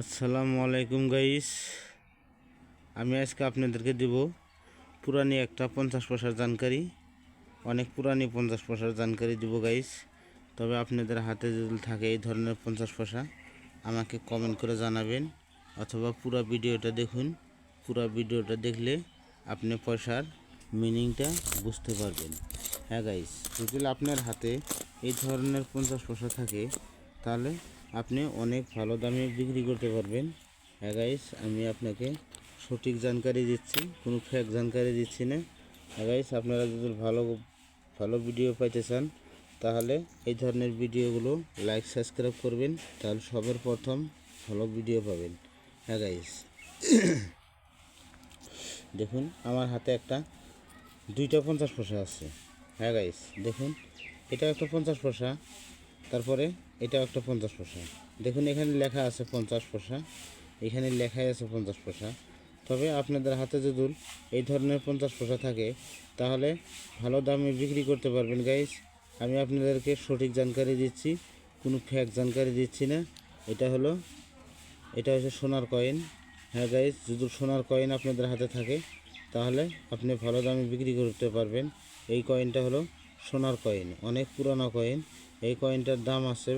আসসালামু আলাইকুম গাইস। আমি আজকে আপনাদেরকে দেব পুরানি একটা পঞ্চাশ পয়সার জানকারি। অনেক পুরানি পঞ্চাশ পয়সার জানকারি দেব গাইস। তবে আপনাদের হাতে যদি থাকে এই ধরনের পঞ্চাশ পয়সা, আমাকে কমেন্ট করে জানাবেন অথবা পুরো ভিডিওটা দেখুন। পুরো ভিডিওটা দেখলে আপনি পয়সার মিনিংটা বুঝতে পারবেন। হ্যাঁ গাইস, যদি আপনার হাতে এই ধরনের পঞ্চাশ পয়সা থাকে, তাহলে আপনি অনেক ভালো দামে বিক্রি করতে পারবেন। হ্যাঁ গাইস আমি আপনাকে সঠিক জানকারি দিচ্ছি, কোনো ফেক জানকারি দিচ্ছি না। হ্যাঁ গাইস আপনারা যদি ভালো ভালো ভিডিও পাইতে চান, তাহলে এই ধরনের ভিডিওগুলো লাইক সাবস্ক্রাইব করবেন, তাহলে সবার প্রথম ভালো ভিডিও পাবেন। হ্যাঁ গাইস দেখুন, আমার হাতে একটা দুইটা পঞ্চাশ পয়সা আছে। হ্যাঁ গাইস দেখুন, এটা একটা পঞ্চাশ পয়সা, তারপরে এটা একটা পঞ্চাশ পয়সা। দেখুন, এখানে লেখা আছে পঞ্চাশ পয়সা। এখানে লেখাই আছে পঞ্চাশ পয়সা। তবে আপনাদের হাতে যদি এই ধরনের পঞ্চাশ পয়সা থাকে, তাহলে ভালো দামে বিক্রি করতে পারবেন গাইস আমি আপনাদেরকে সঠিক জানকারি দিচ্ছি, কোনো ফ্যাক জানকারি দিচ্ছি না। এটা হলো, এটা হচ্ছে সোনার কয়েন হ্যাঁ গাইজ যদি সোনার কয়েন আপনাদের হাতে থাকে, তাহলে আপনি ভালো দামে বিক্রি করতে পারবেন। এই কয়েনটা হলো সোনার কয়েন অনেক পুরানো কয়েন এই কয়েনটার দাম আছে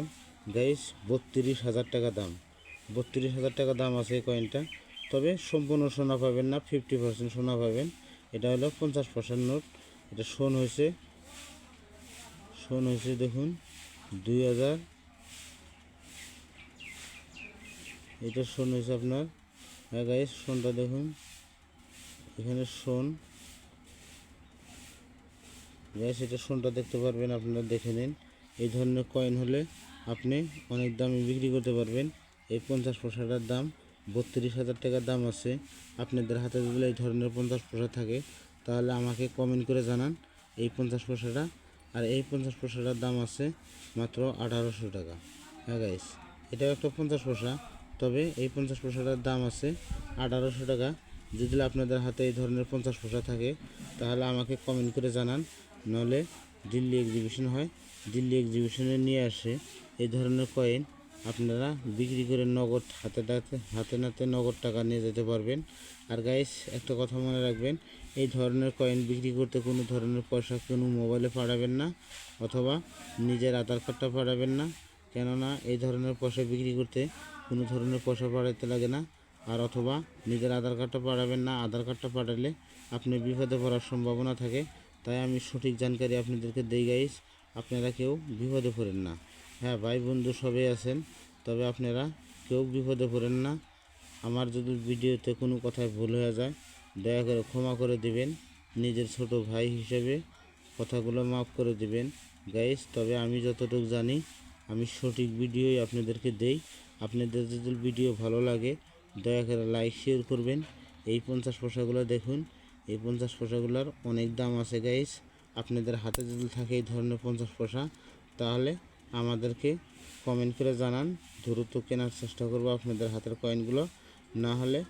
গাইস বত্রিশ হাজার টাকা দাম। বত্রিশ হাজার টাকা দাম আছে এই কয়েনটা। তবে সম্পূর্ণ সোনা পাবেন না, ফিফটি পার্সেন্ট সোনা পাবেন। এটা হলো পঞ্চাশ পার্সেন্ট নোট। এটা সোন হয়েছে সোন হয়েছে দেখুন, দুই হাজার। এটা সোন হয়েছে আপনার হ্যাঁ গাইস, সোনটা দেখুন। এখানে সোন। গ্যাস এটা সোনটা দেখতে পারবেন, আপনারা দেখে নিন। এই ধরনের কয়েন হলে আপনি অনেক দামে বিক্রি করতে পারবেন। এই পঞ্চাশ পয়সাটার দাম বত্রিশ হাজার টাকার দাম আছে। আপনাদের হাতে যদি এই ধরনের পঞ্চাশ পয়সা থাকে, তাহলে আমাকে কমেন্ট করে জানান এই পঞ্চাশ পয়সাটা। আর এই পঞ্চাশ পয়সাটার দাম আছে মাত্র আঠারোশো টাকা। হ্যাঁ গাইস এটাও একটা পঞ্চাশ পয়সা। তবে এই পঞ্চাশ পয়সাটার দাম আছে আঠারোশো টাকা। যদি আপনাদের হাতে এই ধরনের পঞ্চাশ পয়সা থাকে, তাহলে আমাকে কমেন্ট করে জানান। নাহলে দিল্লি এক্সিবিশন হয়। দিল্লি এক্সিবিশনে নিয়ে আসে, এই ধরনের কয়েন আপনারা বিক্রি করে নগদ হাতে হাতে হাতে নাতে নগদ টাকা নিয়ে যেতে পারবেন। আর গাইস একটা কথা মনে রাখবেন, এই ধরনের কয়েন বিক্রি করতে কোনো ধরনের পয়সা কোনো মোবাইলে পাঠাবেন না, অথবা নিজের আধার কার্ডটা পাঠাবেন না, কেননা এই ধরনের পয়সা বিক্রি করতে কোনো ধরনের পয়সা পাঠাতে লাগে না। আর অথবা নিজের আধার কার্ডটা পাঠাবেন না, আধার কার্ডটা পাঠালে আপনি বিপদে পড়ার সম্ভাবনা থাকে। তাই আমি সঠিক জানকারি আপনাদেরকে দিই গাইস আপনারা কেউ বিপদে পড়েন না। হ্যাঁ ভাই বন্ধু সবাই আছেন, তবে আপনারা কেউ বিপদে পড়েন না। আমার যদি ভিডিওতে কোনো কথায় ভুল হয়ে যায়, দয়া করে ক্ষমা করে দিবেন। নিজের ছোট ভাই হিসেবে কথাগুলো মাফ করে দিবেন। গাইস, তবে আমি যতটুকু জানি, আমি সঠিক ভিডিওই আপনাদেরকে দেই। আপনাদের যদি ভিডিও ভালো লাগে, দয়া করে লাইক শেয়ার করবেন। এই পঞ্চাশ পয়সাগুলো দেখুন। এই পঞ্চাশ পয়সাগুলোর অনেক দাম আছে, গাইস। আপনাদের হাতে যদি থাকে এই ধরনের পঞ্চাশ পয়সা, তাহলে আমাদেরকে কমেন্ট করে জানান। দ্রুত কেনার চেষ্টা করব আপনাদের হাতের কয়েনগুলো না হলে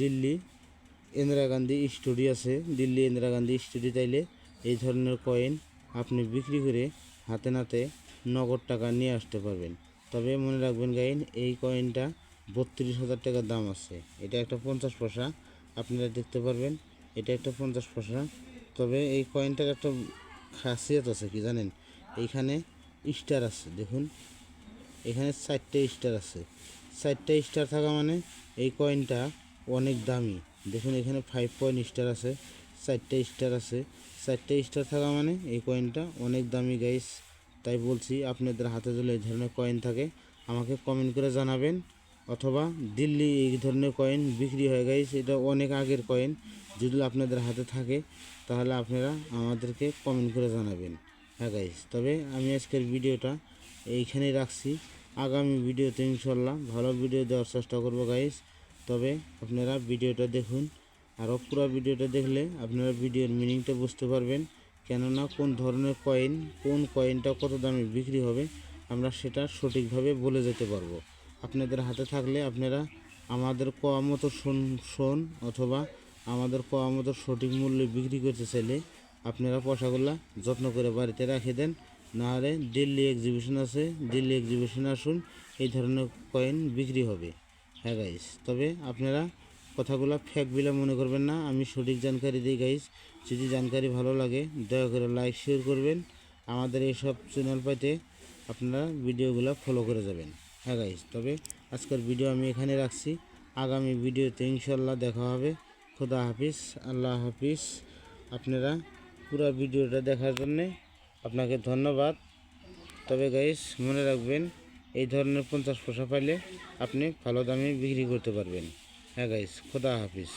দিল্লি ইন্দিরা গান্ধী স্টুডিও আছে। দিল্লি ইন্দিরা গান্ধী স্টুডিও তাইলে এই ধরনের কয়েন আপনি বিক্রি করে হাতে নাতে নগদ টাকা নিয়ে আসতে পারবেন। তবে মনে রাখবেন গাইন, এই কয়েনটা বত্রিশ হাজার টাকার দাম আছে। এটা একটা পঞ্চাশ পয়সা, আপনারা দেখতে পারবেন, এটা একটা পঞ্চাশ পয়সা। তবে এই কয়েনটার একটা খাসিয়ত আছে কি জানেন? এইখানে স্টার আছে, দেখুন। এখানে চারটে স্টার আছে। চারটে স্টার থাকা মানে এই কয়েনটা অনেক দামি। দেখুন, এখানে ফাইভ পয়েন্ট স্টার আছে, চারটে স্টার আছে। চারটে স্টার থাকা মানে এই কয়েনটা অনেক দামি গাইস তাই বলছি, আপনাদের হাতে যদি এই ধরনের কয়েন থাকে, আমাকে কমেন্ট করে জানাবেন। অথবা দিল্লি এই ধরনের কয়েন বিক্রি হয়ে গাইস এটা অনেক আগের কয়েন যদি আপনাদের হাতে থাকে, তাহলে আপনারা আমাদেরকে কমেন্ট করে জানাবেন। হ্যাঁ গাইস তবে আমি আজকের ভিডিওটা এইখানেই রাখছি। আগামী ভিডিওতে ইনশাল্লাহ ভালো ভিডিও দেওয়ার চেষ্টা করব গাইস তবে আপনারা ভিডিওটা দেখুন, আর পুরো ভিডিওটা দেখলে আপনারা ভিডিওর মিনিংটা বুঝতে পারবেন, কেননা কোন ধরনের কয়েন কোন কয়েনটা কত দামে বিক্রি হবে, আমরা সেটা সঠিকভাবে বলে যেতে পারব। আপনাদের হাতে থাকলে আপনারা আমাদের কোয়া মতো শোন শোন অথবা আমাদের কোয়া মতো সঠিক মূল্যে বিক্রি করতে চাইলে আপনারা পয়সাগুলো যত্ন করে বাড়িতে রেখে দেন। নাহলে দিল্লি এক্সিবিশন আছে, দিল্লি এক্সিবিশনে আসুন, এই ধরনের কয়েন বিক্রি হবে। হ্যাঁ গাইস তবে আপনারা কথাগুলো ফ্যাক বিলা মনে করবেন না, আমি সঠিক জানকারি দিই গাইস যদি জানকারি ভালো লাগে, দয়া করে লাইক শেয়ার করবেন। আমাদের এইসব চ্যানেল পাইতে আপনারা ভিডিওগুলো ফলো করে যাবেন। হ্যাঁ গাইস তবে আজকের ভিডিও আমি এখানে রাখছি। আগামী ভিডিওতে ইনশাল্লাহ দেখা হবে। খোদা হাফিজ, আল্লাহ হাফিজ। আপনারা পুরো ভিডিওটা দেখার জন্যে আপনাকে ধন্যবাদ। তবে গাইস মনে রাখবেন, এই ধরনের পঞ্চাশ পয়সা পাইলে আপনি ভালো দামে বিক্রি করতে পারবেন। হ্যাঁ গাইস খোদা হাফিজ।